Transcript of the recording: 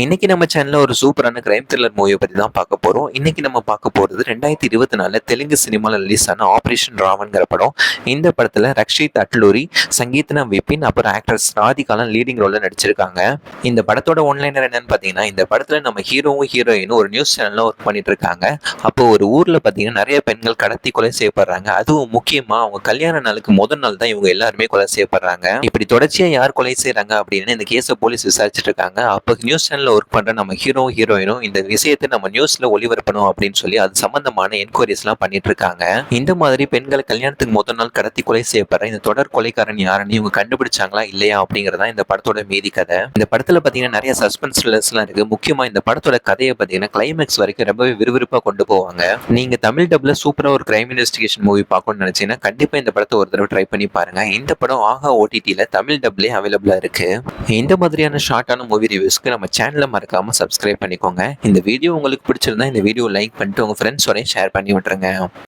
இன்னைக்கு நம்ம சேனல்ல ஒரு சூப்பரான கிரைம் த்ரில்லர் மூவியை பத்தி தான் பார்க்க போறோம். இன்னைக்கு நம்ம பார்க்க போறது ரெண்டாயிரத்தி இருபத்தி நாலுல தெலுங்கு சினிமாவில் ரிலீஸ் ஆன ஆபரேஷன் ராவன்கிற படம். இந்த படத்துல ரக்ஷித் அட்லூரி சங்கீதனா விபின் அப்புறம் ஆக்ட்ரஸ் ராதிகாலாம் லீடிங் ரோல்ல நடிச்சிருக்காங்க. இந்த படத்தோட ஒன்லைனர் என்னன்னு பாத்தீங்கன்னா இந்த படத்துல நம்ம ஹீரோவும் ஹீரோயினும் ஒரு நியூஸ் சேனல்ல ஒர்க் பண்ணிட்டு இருக்காங்க. அப்போ ஒரு ஊர்ல பாத்தீங்கன்னா நிறைய பெண்கள் கடத்தி கொலை செய்யப்படுறாங்க. அதுவும் முக்கியமா அவங்க கல்யாண நாளுக்கு முதல் நாள் தான் இவங்க எல்லாருமே கொலை செய்யப்படுறாங்க. இப்படி தொடர்ச்சியா யார் கொலை செய்யறாங்க அப்படின்னு இந்த கேஸை போலீஸ் விசாரிச்சுட்டு இருக்காங்க. அப்போ நியூஸ் சேனல் சேனலில் ஒர்க் பண்ற நம்ம ஹீரோ ஹீரோயினும் இந்த விஷயத்தை நம்ம நியூஸ்ல ஒளிபரப்பணும் அப்படின்னு சொல்லி அது சம்பந்தமான என்கொயரிஸ்லாம் பண்ணிட்டு இருக்காங்க. இந்த மாதிரி பெண்களை கல்யாணத்துக்கு முதல் நாள் கடத்தி கொலை செய்யப்படுற இந்த தொடர் கொலைக்காரன் யாருன்னு இவங்க கண்டுபிடிச்சாங்களா இல்லையா அப்படிங்கறதா இந்த படத்தோட மீதி கதை. இந்த படத்துல பார்த்தீங்கன்னா நிறைய சஸ்பென்ஸ் த்ரில்லர்ஸ்லாம் எல்லாம் இருக்கு. முக்கியமா இந்த படத்தோட கதையை பார்த்தீங்கன்னா கிளைமேக்ஸ் வரைக்கும் ரொம்பவே விறுவிறுப்பாக கொண்டு போவாங்க. நீங்க தமிழ் டப்பில் சூப்பராக ஒரு கிரைம் இன்வெஸ்டிகேஷன் மூவி பார்க்கணும்னு நினைச்சீங்கன்னா கண்டிப்பாக இந்த படத்தை ஒரு தடவை ட்ரை பண்ணி பாருங்க. இந்த படம் ஆகா ஓடிடியில் தமிழ் டப்லேயே அவைலபிளா இருக்கு. இந்த மாதிரியான ஷார்ட்டான மூவி ரிவ்யூஸ்க்கு நம்ம சேனல் மறக்காமல் சப்ஸ்கிரைப் பண்ணிக்கோங்க. இந்த வீடியோ உங்களுக்கு பிடிச்சிருந்தா இந்த வீடியோ லைக் பண்ணிட்டு உங்கள் ஃப்ரெண்ட்ஸோடய ஷேர் பண்ணி விட்டுருங்க.